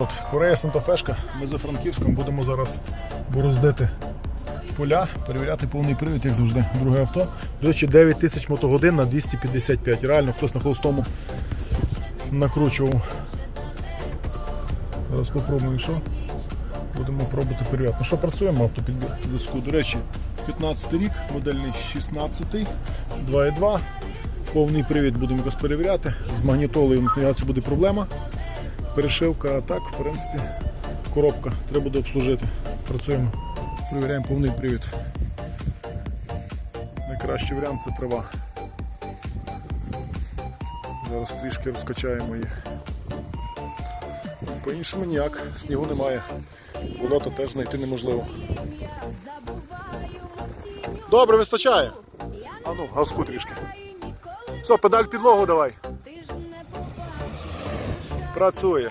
От, Корея Сантофешка, ми за Франківськом будемо зараз бороздити поля, перевіряти повний привід, як завжди, друге авто. До речі, 9 тисяч мотогодин на 255. Реально хтось на холостому накручував. Зараз попробуємо, що. Будемо пробувати перевіряти. Ну що, працюємо автопідбір диску. До речі, 15 рік, модельний 16, 2.2. Повний привід будемо якось перевіряти. З магнітолою на снігавці буде проблема перешивка, а так, в принципі, коробка треба буде обслужити. Працюємо, перевіряємо повний привід. Найкращий варіант це трава. Зараз трішки розкачаємо її. По-іншому ніяк, снігу немає. Болото теж знайти неможливо. Добре, вистачає. А ну, газку трішки. Все, педаль підлогу давай працює.